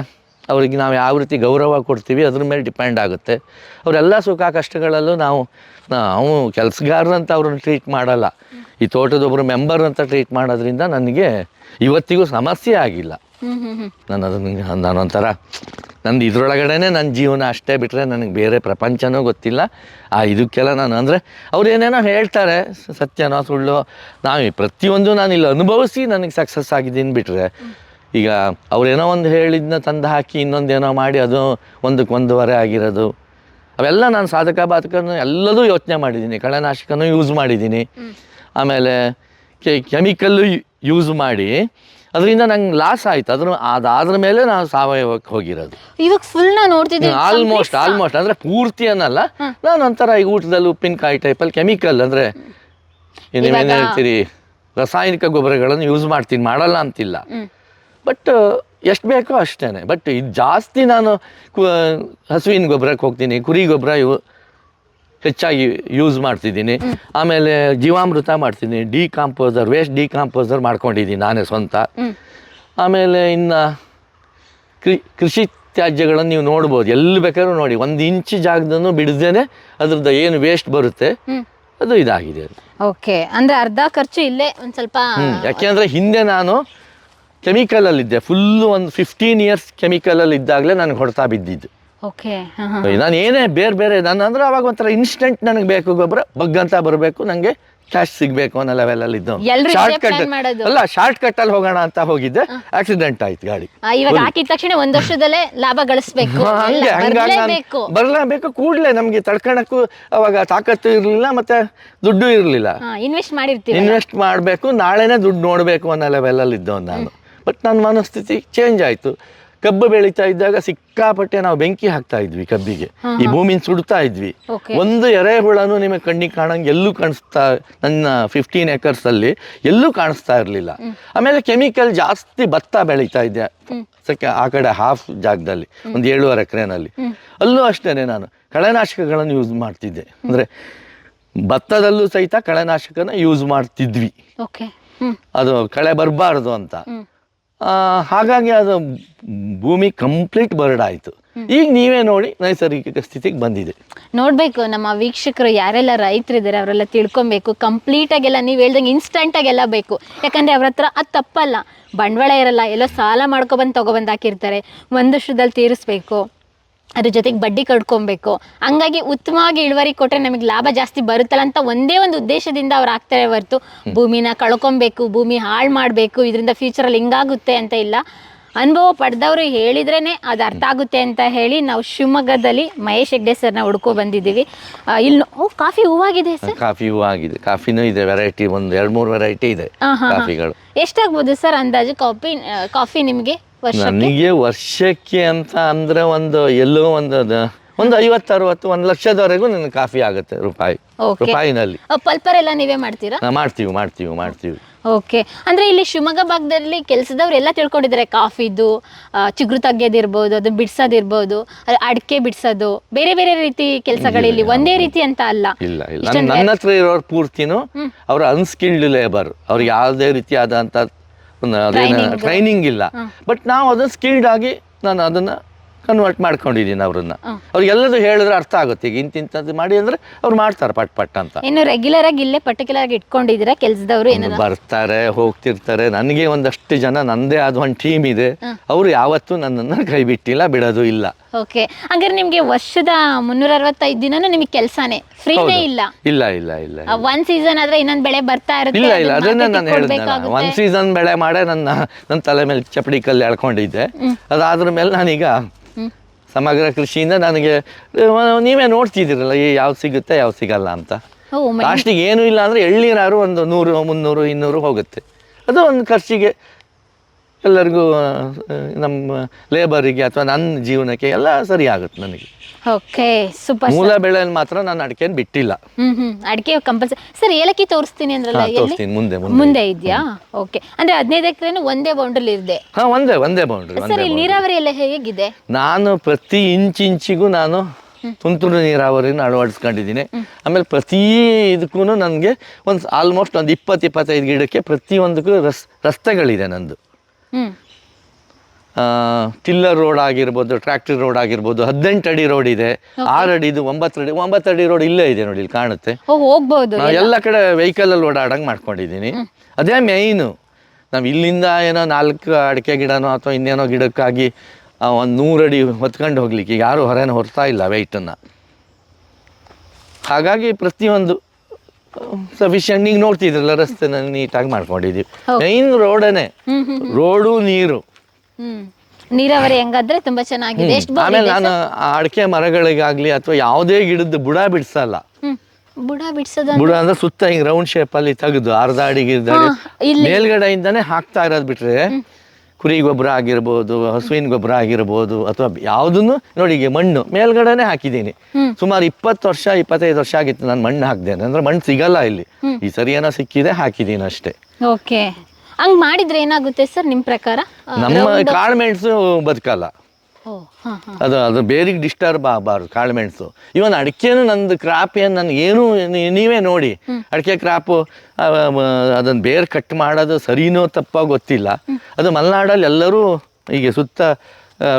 Speaker 1: ಅವ್ರಿಗೆ ನಾವು ಯಾವ ರೀತಿ ಗೌರವ ಕೊಡ್ತೀವಿ ಅದ್ರ ಮೇಲೆ ಡಿಪೆಂಡ್ ಆಗುತ್ತೆ. ಅವರೆಲ್ಲ ಸುಖ ಕಷ್ಟಗಳಲ್ಲೂ ನಾವು ನಾವು ಕೆಲಸಗಾರರಂತ ಅವ್ರನ್ನ ಟ್ರೀಟ್ ಮಾಡಲ್ಲ. ಈ ತೋಟದೊಬ್ಬರು ಮೆಂಬರ್ ಅಂತ ಟ್ರೀಟ್ ಮಾಡೋದ್ರಿಂದ ನನಗೆ ಇವತ್ತಿಗೂ ಸಮಸ್ಯೆ ಆಗಿಲ್ಲ. ನಾನು ಅದನ್ನ ನಾನೊಂಥರ ನಂದು ಇದ್ರೊಳಗಡೆನೆ ನನ್ನ ಜೀವನ ಅಷ್ಟೇ ಬಿಟ್ಟರೆ ನನಗೆ ಬೇರೆ ಪ್ರಪಂಚನೂ ಗೊತ್ತಿಲ್ಲ. ಆ, ಇದಕ್ಕೆಲ್ಲ ನಾನು ಅಂದರೆ, ಅವ್ರು ಏನೇನೋ ಹೇಳ್ತಾರೆ ಸತ್ಯನೋ ಸುಳ್ಳು, ನಾವು ಪ್ರತಿಯೊಂದು ನಾನು ಇಲ್ಲಿ ಅನುಭವಿಸಿ ನನಗೆ ಸಕ್ಸಸ್ ಆಗಿದ್ದೀನಿ ಬಿಟ್ಟರೆ ಈಗ ಅವರೇನೋ ಒಂದು ಹೇಳಿದ್ನ ತಂದು ಹಾಕಿ ಇನ್ನೊಂದೇನೋ ಮಾಡಿ ಅದು ಒಂದಕ್ಕೆ ಒಂದೂವರೆ ಆಗಿರೋದು. ಅವೆಲ್ಲ ನಾನು ಸಾಧಕ ಬಾಧಕನ ಎಲ್ಲದೂ ಯೋಚನೆ ಮಾಡಿದ್ದೀನಿ. ಕಳೆನಾಶಕನೂ ಯೂಸ್ ಮಾಡಿದ್ದೀನಿ. ಆಮೇಲೆ ಕೆ ಕೆಮಿಕಲ್ಲು ಯೂಸ್ ಮಾಡಿ ಅದರಿಂದ ನಂಗೆ ಲಾಸ್ ಆಯ್ತು. ಅದ್ರ ಅದಾದ್ರ ಮೇಲೆ ನಾನು ಸಾವಯವಕ್ಕೆ ಹೋಗಿರೋದು.
Speaker 2: ಇವಾಗ ಫುಲ್ ನಾನು ನೋಡ್ತಿದ್ದೀನಿ
Speaker 1: ಆಲ್ಮೋಸ್ಟ್ ಆಲ್ಮೋಸ್ಟ್ ಅಂದ್ರೆ ಪೂರ್ತಿ ಅನ್ನಲ್ಲ. ನಾನು ಒಂಥರ ಈಗ ಊಟದಲ್ಲಿ ಉಪ್ಪಿನಕಾಯಿ ಟೈಪಲ್ಲಿ ಕೆಮಿಕಲ್ ಅಂದ್ರೆ ನೀವೇನು ಹೇಳ್ತೀರಿ? ರಾಸಾಯನಿಕ ಗೊಬ್ಬರಗಳನ್ನು ಯೂಸ್ ಮಾಡ್ತೀನಿ ಮಾಡಲ್ಲ ಅಂತಿಲ್ಲ. ಬಟ್ ಎಷ್ಟು ಬೇಕೋ ಅಷ್ಟೇ ಬಟ್ ಇದು ಜಾಸ್ತಿ ನಾನು ಹಸುವಿನ ಗೊಬ್ಬರಕ್ಕೆ ಹೋಗ್ತೀನಿ ಕುರಿ ಗೊಬ್ಬರ ಇವು ಹೆಚ್ಚಾಗಿ ಯೂಸ್ ಮಾಡ್ತಿದ್ದೀನಿ. ಆಮೇಲೆ ಜೀವಾಮೃತ ಮಾಡ್ತೀನಿ ಡಿಕಾಂಪೋಸರ್ ವೇಸ್ಟ್ ಡಿಕಾಂಪೋಸರ್ ಮಾಡ್ಕೊಂಡಿದ್ದೀನಿ ನಾನೇ ಸ್ವಂತ. ಆಮೇಲೆ ಇನ್ನು ಕೃ ಕೃಷಿ ತ್ಯಾಜ್ಯಗಳನ್ನು ನೀವು ನೋಡ್ಬೋದು. ಎಲ್ಲಿ ಬೇಕಾದ್ರೂ ನೋಡಿ ಒಂದು ಇಂಚು ಜಾಗದನ್ನು ಬಿಡದೇನೆ ಅದ್ರದ್ದು ಏನು ವೇಸ್ಟ್ ಬರುತ್ತೆ. ಅದು ಇದಾಗಿದೆ.
Speaker 2: ಓಕೆ ಅಂದ್ರೆ ಅರ್ಧ ಖರ್ಚು ಇಲ್ಲೇ ಒಂದು ಸ್ವಲ್ಪ.
Speaker 1: ಯಾಕೆಂದ್ರೆ ಹಿಂದೆ ನಾನು ಕೆಮಿಕಲಲ್ಲಿದ್ದೆ ಫುಲ್ಲು ಒಂದು ಫಿಫ್ಟೀನ್ ಇಯರ್ಸ್ ಕೆಮಿಕಲಲ್ಲಿ ಇದ್ದಾಗಲೇ ನನಗೆ ಹೊಡ್ತಾ ಬಿದ್ದಿದ್ದು.
Speaker 2: ಓಕೆ
Speaker 1: ನಾನು ಏನೇ ಬೇರೆ ಬೇರೆ ನಾನು ಅಂದ್ರೆ ಅವಾಗ ಒಂಥರ ಇನ್ಸ್ಟೆಂಟ್ ನನಗೆ ಬೇಕು ಗೊಬ್ಬರ ಬಗ್ಗಂತ ಬರಬೇಕು ನನಗೆ ಕ್ಯಾಶ್ ಸಿಗಬೇಕು ಅನ್ನೋ ಲೆವೆಲಲ್ಲಿ ಇದ್ದು ಶಾರ್ಟ್ ಕಟ್ ಅಲ್ಲ ಶಾರ್ಟ್ ಕಟ್ ಅಲ್ಲಿ ಹೋಗೋಣ ಅಂತ ಹೋಗಿದ್ದೆ. ಆಕ್ಸಿಡೆಂಟ್ ಆಯ್ತು ಗಾಡಿ.
Speaker 2: ಇವಾಗ ಹಾಕಿದ ತಕ್ಷಣ ಒಂದ್ ವರ್ಷದಲ್ಲೇ ಲಾಭ ಗಳಿಸ್ಬೇಕು.
Speaker 1: ಹಂಗೆ ಹಂಗಾಗಿ
Speaker 2: ಬರಲೇಬೇಕು.
Speaker 1: ಕೂಡಲೇ ನಮಗೆ ತಡ್ಕೊಳಕ್ಕೂ ಅವಾಗ ತಾಕತ್ತು ಇರಲಿಲ್ಲ ಮತ್ತೆ ದುಡ್ಡು ಇರಲಿಲ್ಲ.
Speaker 2: ಇನ್ವೆಸ್ಟ್ ಮಾಡಿರ್ತೀವಿ
Speaker 1: ಇನ್ವೆಸ್ಟ್ ಮಾಡಬೇಕು ನಾಳೆನೇ ದುಡ್ಡು ನೋಡಬೇಕು ಅನ್ನೋ ಲೆವೆಲಲ್ಲಿ ಇದ್ದೋ ನಾನು. ಬಟ್ ನನ್ನ ಮನಸ್ಥಿತಿ ಚೇಂಜ್ ಆಯಿತು. ಕಬ್ಬು ಬೆಳೀತಾ ಇದ್ದಾಗ ಸಿಕ್ಕಾಪಟ್ಟೆ ನಾವು ಬೆಂಕಿ ಹಾಕ್ತಾ ಇದ್ವಿ ಕಬ್ಬಿಗೆ. ಈ ಭೂಮಿನ ಸುಡ್ತಾ ಇದ್ವಿ. ಒಂದು ಎರೆ ಹುಳನೂ ನಿಮಗೆ ಕಣ್ಣಿಗೆ ಕಾಣಂಗೆ ಎಲ್ಲೂ ಕಾಣಿಸ್ತಾ ನನ್ನ ಫಿಫ್ಟೀನ್ ಅಲ್ಲಿ ಎಲ್ಲೂ ಕಾಣಿಸ್ತಾ ಇರಲಿಲ್ಲ. ಆಮೇಲೆ ಕೆಮಿಕಲ್ ಜಾಸ್ತಿ ಭತ್ತ ಬೆಳೀತಾ ಇದ್ದೆ. ಸಕ್ಕೆ ಆ ಕಡೆ ಹಾಫ್ ಜಾಗದಲ್ಲಿ ಒಂದು ಏಳುವರೆ ಎಕರೆನಲ್ಲಿ. ಅಲ್ಲೂ ಅಷ್ಟೇ ನಾನು. ಕಳೆನಾಶಕಗಳನ್ನು ಯೂಸ್ ಮಾಡ್ತಿದ್ದೆ. ಅಂದರೆ ಭತ್ತದಲ್ಲೂ ಸಹಿತ ಕಳೆನಾಶಕನ ಯೂಸ್ ಮಾಡ್ತಿದ್ವಿ. ಅದು ಕಳೆ ಬರಬಾರ್ದು ಅಂತ. ಹಾಗಾಗಿ ಅದು ಭೂಮಿ ಕಂಪ್ಲೀಟ್ ಬರ್ಡ್ ಆಯಿತು. ಈಗ ನೀವೇ ನೋಡಿ ನೈಸರ್ಗಿಕ ಸ್ಥಿತಿಗೆ ಬಂದಿದೆ.
Speaker 2: ನೋಡ್ಬೇಕು ನಮ್ಮ ವೀಕ್ಷಕರು ಯಾರೆಲ್ಲ ರೈತರಿದ್ದಾರೆ ಅವರೆಲ್ಲ ತಿಳ್ಕೊಬೇಕು. ಕಂಪ್ಲೀಟ್ ಆಗೆಲ್ಲ ನೀವು ಹೇಳ್ದಂಗೆ ಇನ್ಸ್ಟಂಟ್ ಆಗೆಲ್ಲ ಬೇಕು. ಯಾಕಂದ್ರೆ ಅವ್ರ ಹತ್ರ ಅದು ತಪ್ಪಲ್ಲ. ಬಂಡವಾಳ ಇರಲ್ಲ ಎಲ್ಲೋ ಸಾಲ ಮಾಡ್ಕೊಬಂದು ತಗೊಬಂದು ಹಾಕಿರ್ತಾರೆ. ಒಂದು ವರ್ಷದಲ್ಲಿ ತೀರಿಸ್ಬೇಕು. ಅದ್ರ ಜೊತೆಗೆ ಬಡ್ಡಿ ಕಟ್ಕೊಬೇಕು. ಹಂಗಾಗಿ ಉತ್ತಮವಾಗಿ ಇಳುವರಿ ಕೊಟ್ಟರೆ ನಮಗೆ ಲಾಭ ಜಾಸ್ತಿ ಬರುತ್ತಲ್ಲ ಅಂತ ಒಂದೇ ಒಂದು ಉದ್ದೇಶದಿಂದ ಅವ್ರು ಆಗ್ತಾರೆ ಹೊರತು ಭೂಮಿನ ಕಳ್ಕೊಬೇಕು ಭೂಮಿ ಹಾಳು ಮಾಡಬೇಕು ಇದರಿಂದ ಫ್ಯೂಚರಲ್ಲಿ ಹಿಂಗಾಗುತ್ತೆ ಅಂತ ಇಲ್ಲ. ಅನುಭವ ಪಡೆದವರು ಹೇಳಿದ್ರೇ ಅದು ಅರ್ಥ ಆಗುತ್ತೆ ಅಂತ ಹೇಳಿ ನಾವು ಶಿವಮೊಗ್ಗದಲ್ಲಿ ಮಹೇಶ್ ಹೆಗ್ಡೆ ಸರ್ನ ಹುಡ್ಕೊ ಬಂದಿದ್ದೀವಿ. ಇಲ್ಲಿ ಓ ಕಾಫಿ ಹೂವಾಗಿದೆ ಸರ್?
Speaker 1: ಕಾಫಿ ಹೂವಾಗಿದೆ. ಕಾಫಿನೂ ಇದೆ ವೆರೈಟಿ ಒಂದು ಎರಡು ಮೂರು ವೆರೈಟಿ ಇದೆ. ಕಾಫಿಗಳು.
Speaker 2: ಎಷ್ಟಾಗ್ಬೋದು ಸರ್ ಅಂದಾಜು ಕಾಫಿ ಕಾಫಿ ನಿಮಗೆ ವರ್ಷ
Speaker 1: ನನಗೆ ವರ್ಷಕ್ಕೆ ಅಂತ ಅಂದ್ರೆ ಒಂದು ಎಲ್ಲೋ ಒಂದು ಒಂದು ಐವತ್ತು ಅರವತ್ತು ಒಂದು ಲಕ್ಷದವರೆಗೂ ನನಗೆ ಕಾಫಿ ಆಗುತ್ತೆ ರೂಪಾಯಿ. ರೂಪಾಯಿನಲ್ಲಿ.
Speaker 2: ಪಲ್ಪರ್ ಎಲ್ಲ ನೀವೇ ಮಾಡ್ತೀರಾ?
Speaker 1: ಮಾಡ್ತೀವಿ ಮಾಡ್ತೀವಿ ಮಾಡ್ತೀವಿ.
Speaker 2: ಓಕೆ ಅಂದ್ರೆ ಇಲ್ಲಿ ಶಿವಮೊಗ್ಗ ಭಾಗದಲ್ಲಿ ಕೆಲಸದವ್ರು ಎಲ್ಲ ತಿಳ್ಕೊಂಡಿದ್ದಾರೆ. ಕಾಫಿದು ಚಿಗುರು ತಗ್ಗೋದಿರ್ಬೋದು ಅದು ಬಿಡ್ಸೋದಿರ್ಬೋದು ಅಡಿಕೆ ಬಿಡ್ಸೋದು. ಬೇರೆ ಬೇರೆ ರೀತಿ ಕೆಲಸಗಳಿಲ್ಲಿ ಒಂದೇ ರೀತಿ ಅಂತ ಅಲ್ಲ.
Speaker 1: ಇಲ್ಲ ಇಲ್ಲ. ನನ್ನ ಹತ್ರ ಇರೋರು ಪೂರ್ತಿನೂ ಅವ್ರ ಅನ್ಸ್ಕಿಲ್ಡ್ ಲೇಬರ್. ಅವ್ರಿಗೆ ಯಾವುದೇ ರೀತಿಯಾದಂಥ
Speaker 2: Training.
Speaker 1: ಟ್ರೈನಿಂಗ್ ಇಲ್ಲ. ಬಟ್ ನಾವು ಅದನ್ನ ಸ್ಕಿಲ್ಡ್ ಆಗಿ ನಾನು ಅದನ್ನ ಕನ್ವರ್ಟ್ ಮಾಡ್ಕೊಂಡಿದ್ದೀನಿ ಅವ್ರನ್ನ. ಅವ್ರಿಗೆಲ್ಲದು ಹೇಳಿದ್ರೆ ಅರ್ಥ ಆಗುತ್ತೆ. ಈಗ ಇಂತಿಂತದ್ದು ಮಾಡಿ ಅಂದ್ರೆ ಅವ್ರು ಮಾಡ್ತಾರೆ ಪಟ್ ಪಟ್ ಅಂತ.
Speaker 2: ಇನ್ನು ರೆಗ್ಯುಲರ್ ಆಗಿ ಇಲ್ಲೇ ಪರ್ಟಿಕ್ಯುಲರ್ ಆಗಿ ಇಟ್ಕೊಂಡಿದ್ದೀರಾ ಕೆಲಸದವರು ಏನೋ
Speaker 1: ಬರ್ತಾರೆ ಹೋಗ್ತಿರ್ತಾರೆ. ನನಗೆ ಒಂದಷ್ಟು ಜನ ನಂದೇ ಆದ ಒಂದು ಟೀಮ್ ಇದೆ ಅವರು ಯಾವತ್ತೂ ನನ್ನನ್ನು ಕೈ ಬಿಟ್ಟಿಲ್ಲ ಬಿಡೋದು ಇಲ್ಲ.
Speaker 2: ಓಕೆ ಹಂಗಾರೆ ನಿಮ್ಗೆ ವರ್ಷದ ಮುನ್ನೂರ ಅರವತ್ತೈದು ದಿನನೂ ನಿಮಗೆ ಕೆಲಸನೇ? ಫ್ರೀನೇ. ಇಲ್ಲ?
Speaker 1: ಇಲ್ಲ ಇಲ್ಲ ಇಲ್ಲ
Speaker 2: ಆ, ಒಂದ್ ಸೀಸನ್ ಆದ್ರೆ ಇನ್ನೊಂದ್ ಬೆಳೆ ಬರ್ತಾ ಇರುತ್ತೆ
Speaker 1: ಇಲ್ಲ ಇಲ್ಲ.
Speaker 2: ಅದನ್ನ
Speaker 1: ಅದನ್ನೇ ನಾನು ಹೇಳಿದ್ನಲ್ಲ. ಒಂದು ಸೀಸನ್ ಬೆಳೆ ಮಾಡೇ ನನ್ನ ನನ್ನ ತಲೆ ಮೇಲೆ ಚಪಡಿ ಕಲ್ಲು ಎಳ್ಕೊಂಡಿದ್ದೆ. ಅದಾದ್ರ ಮೇಲೆ ನಾನೀಗ. ಸಮಗ್ರ ಕೃಷಿಯಿಂದ ನನಗೆ ಅಹ್, ನೀವೇ ನೋಡ್ತಿದ್ದೀರಲ್ಲ ಈ ಯಾವ್ದು ಸಿಗುತ್ತೆ ಯಾವ್ದು ಸಿಗಲ್ಲ ಅಂತ.
Speaker 2: ಓ,
Speaker 1: ಲಾಸ್ಟಿಗೆ ಏನೂ ಇಲ್ಲ ಅಂದ್ರೆ ಎಳ್ನೀರಾರು ಒಂದು ನೂರು ಮುನ್ನೂರು ಇನ್ನೂರು ಹೋಗುತ್ತೆ. ಅದು ಒಂದು ಖರ್ಚಿಗೆ ಎಲ್ಲರಿಗೂ ನಮ್ಮ ಲೇಬರಿಗೆ ಅಥವಾ ನನ್ನ ಜೀವನಕ್ಕೆ ಎಲ್ಲ ಸರಿ ಆಗುತ್ತೆ ನನಗೆ
Speaker 2: ಓಕೆ ಸೂಪರ್
Speaker 1: ಮೂಲ ಬೆಳೆಯಲ್ಲಿ ಮಾತ್ರ ನಾನು ಅಡಿಕೆನ ಬಿಟ್ಟಿಲ್ಲ.
Speaker 2: ಹ್ಮ್ ಹ್ಮ್. ಅಡಿಕೆ ಕಂಪಲ್ಸರಿ ಸರ್ ಏಲಕ್ಕಿ ತೋರಿಸ್ತೀನಿ ಅಂದ್ರಲ್ಲ
Speaker 1: ಹಾ,
Speaker 2: ಎಲ್ಲಿ?
Speaker 1: ತೋರಿಸ್ತೀನಿ ಮುಂದೆ ಮುಂದೆ.
Speaker 2: ಮುಂದೆ ಇದೆಯಾ? ಓಕೆ ಅಂದ್ರೆ ಹದಿನೈದು ಎಕರೆನು ಒಂದೇ ಬೌಂಡ್ರಲ್ಲಿ ಇದೆ
Speaker 1: ಹಾ ಒಂದೇ ಒಂದೇ ಬೌಂಡ್ರಿ
Speaker 2: ಸರ್
Speaker 1: ಒಂದೇ
Speaker 2: ಇಲ್ಲಿ ನೀರಾವರಿ ಎಲ್ಲ ಹೇಗಿದೆ?
Speaker 1: ನಾನು ಪ್ರತಿ ಇಂಚಿಂಚಿಗೂ ನಾನು ತುಂತುರು ನೀರಾವರಿನ ಅಳವಡಿಸ್ಕೊಂಡಿದ್ದೀನಿ. ಆಮೇಲೆ ಪ್ರತಿ ಇದಕ್ಕೂ ನನಗೆ ಒಂದು ಆಲ್ಮೋಸ್ಟ್ ಒಂದು ಇಪ್ಪತ್ತು ಇಪ್ಪತ್ತೈದು ಗಿಡಕ್ಕೆ ಪ್ರತಿಯೊಂದಕ್ಕೂ ರಸ್ ರಸ್ತೆಗಳಿದೆ ನಂದು. ಟಿಲ್ಲರ್ ರೋಡ್ ಆಗಿರ್ಬೋದು ಟ್ರ್ಯಾಕ್ಟರ್ ರೋಡ್ ಆಗಿರ್ಬೋದು ಹದಿನೆಂಟು ಅಡಿ ರೋಡ್ ಇದೆ. ಆರು ಅಡಿದು ಒಂಬತ್ತು ಅಡಿ ಒಂಬತ್ತು ಅಡಿ ರೋಡ್ ಇಲ್ಲೇ ಇದೆ ನೋಡಿ ಇಲ್ಲಿ ಕಾಣುತ್ತೆ.
Speaker 2: ಹೋಗ್ಬೋದು
Speaker 1: ನಾವು ಎಲ್ಲ. ಕಡೆ ವೆಹಿಕಲಲ್ಲಿ ಓಡಾಡಂಗೆ ಮಾಡ್ಕೊಂಡಿದ್ದೀನಿ ಅದೇ ಮೇಯ್ನು ನಾವು ಇಲ್ಲಿಂದ ಏನೋ ನಾಲ್ಕು ಅಡಿಕೆ ಗಿಡನೋ ಅಥವಾ ಇನ್ನೇನೋ ಗಿಡಕ್ಕಾಗಿ ಒಂದು ನೂರಡಿ ಅಡಿ ಹೊತ್ಕೊಂಡು ಹೋಗ್ಲಿಕ್ಕೆ ಯಾರು ಹೊರೇನ ಹೊರ್ತಾ ಇಲ್ಲ ವೆಯ್ಟನ್ನು ಹಾಗಾಗಿ ಪ್ರತಿಯೊಂದು ಸಫಿಷಿಯಂಟ್ ನೀವು ನೋಡ್ತಿದ್ರಲ್ಲ ರಸ್ತೆನ ನೀಟಾಗಿ ಮಾಡ್ಕೊಂಡಿದ್ದೀವಿ ಮೈನ್ ರೋಡನೇ ರೋಡು ನೀರು.
Speaker 2: ನೀರಾವರಿ ಹೆಂಗಾದ್ರೆ ತುಂಬಾ ಚೆನ್ನಾಗಿದೆ. ಎಷ್ಟು
Speaker 1: ಆಮೇಲೆ ನಾನು ಅಡಿಕೆ ಮರಗಳಿಗಾಗ್ಲಿ ಅಥವಾ ಯಾವುದೇ ಗಿಡದ ಬುಡ ಬಿಡ್ಸಲ್ಲ.
Speaker 2: ಬುಡ ಬಿಡ್ಸೋದು
Speaker 1: ಬುಡ ಅಂದ್ರೆ ಸುತ್ತ ಹಿಂಗ್ ರೌಂಡ್ ಶೇಪ್ ಅಲ್ಲಿ ತೆಗೆದು ಅರ್ಧ ಅಡಿಗೆ. ಮೇಲ್ಗಡೆಯಿಂದಾನೇ ಹಾಕ್ತಾ ಇರೋದ್ ಬಿಟ್ರೆ ಕುರಿ ಗೊಬ್ಬರ ಆಗಿರ್ಬೋದು ಹಸುವಿನ ಗೊಬ್ಬರ ಆಗಿರ್ಬೋದು ಅಥವಾ ಯಾವುದನ್ನು ನೋಡಿ ಈಗ ಮಣ್ಣು ಮೇಲ್ಗಡೆನೆ ಹಾಕಿದ್ದೀನಿ. ಸುಮಾರು ಇಪ್ಪತ್ತು ವರ್ಷ ಇಪ್ಪತ್ತೈದು ವರ್ಷ ಆಗಿತ್ತು ನಾನು ಮಣ್ಣು ಹಾಕ್ದೇನೆ. ಅಂದ್ರೆ ಮಣ್ಣು ಸಿಗಲ್ಲ ಇಲ್ಲಿ. ಈ ಸರಿ ಏನೋ ಸಿಕ್ಕಿದೆ ಹಾಕಿದ್ದೀನಿ ಅಷ್ಟೇ.
Speaker 2: ಓಕೆ. ಹಂಗ್ ಮಾಡಿದ್ರೆ ಏನಾಗುತ್ತೆ ಸರ್ ನಿಮ್ ಪ್ರಕಾರ?
Speaker 1: ನಮ್ಮ
Speaker 2: ಕಾಳು
Speaker 1: ಮೆಣಸು ಬದುಕಲ್ಲ. ಅದು ಅದು ಬೇರಿಗೆ ಡಿಸ್ಟರ್ಬ್ ಆಗಬಾರ್ದು ಕಾಳುಮೆಣಸು ಇವನ್ ಅಡಿಕೆನು ನಂದು ಕ್ರಾಪ್ ಏನು ನನ್ಗೆ ಏನು ನೀವೇ ನೋಡಿ. ಅಡಿಕೆ ಕ್ರಾಪು ಅದನ್ನು ಬೇರ್ ಕಟ್ ಮಾಡೋದು ಸರಿನೋ ತಪ್ಪ ಗೊತ್ತಿಲ್ಲ. ಅದು ಮಲೆನಾಡಲ್ಲಿ ಎಲ್ಲರೂ ಹೀಗೆ ಸುತ್ತ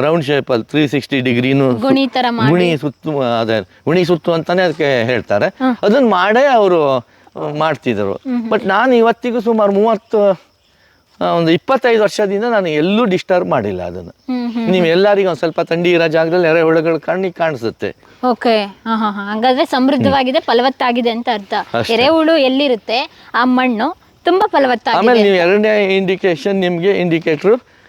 Speaker 1: ರೌಂಡ್ ಶೇಪಲ್ಲಿ ತ್ರೀ ಸಿಕ್ಸ್ಟಿ ಡಿಗ್ರಿನು
Speaker 2: ಗುಣಿ
Speaker 1: ಸುತ್ತು ಅದೇ ಗುಣಿ ಸುತ್ತು ಅಂತಾನೆ ಅದಕ್ಕೆ ಹೇಳ್ತಾರೆ. ಅದನ್ನ ಮಾಡೇ ಅವರು ಮಾಡ್ತಿದ್ರು ಬಟ್ ನಾನು ಇವತ್ತಿಗೂ ಸುಮಾರು ಮೂವತ್ತು ಒಂದು ಇಪ್ಪತ್ತೈದು ವರ್ಷದಿಂದ ನಾನು ಎಲ್ಲೂ ಡಿಸ್ಟರ್ಬ್ ಮಾಡಿಲ್ಲ ಅದನ್ನು. ನೀವು ಎಲ್ಲರಿಗೂ ಒಂದು ಸ್ವಲ್ಪ ಥಂಡಿ ಇರೋ ಜಾಗದಲ್ಲಿ ಎರೆಹುಳುಗಳು ಕಣ್ಣಿಗೆ ಕಾಣಿಸುತ್ತೆ.
Speaker 2: ಓಕೆ. ಹಂಗಾದ್ರೆ ಸಮೃದ್ಧವಾಗಿದೆ ಫಲವತ್ತಾಗಿದೆ ಅಂತ ಅರ್ಥ.
Speaker 1: ಎರೆ
Speaker 2: ಎರೆಹುಳು ಎಲ್ಲಿರುತ್ತೆ? ಆ ಮಣ್ಣು ತುಂಬಾ ಫಲವತ್ತಾಗಿದೆ
Speaker 1: ಆಮೇಲೆ ನೀವು ಎರಡನೇ ಇಂಡಿಕೇಶನ್ ನಿಮಗೆ ಇಂಡಿಕೇಟ್ರು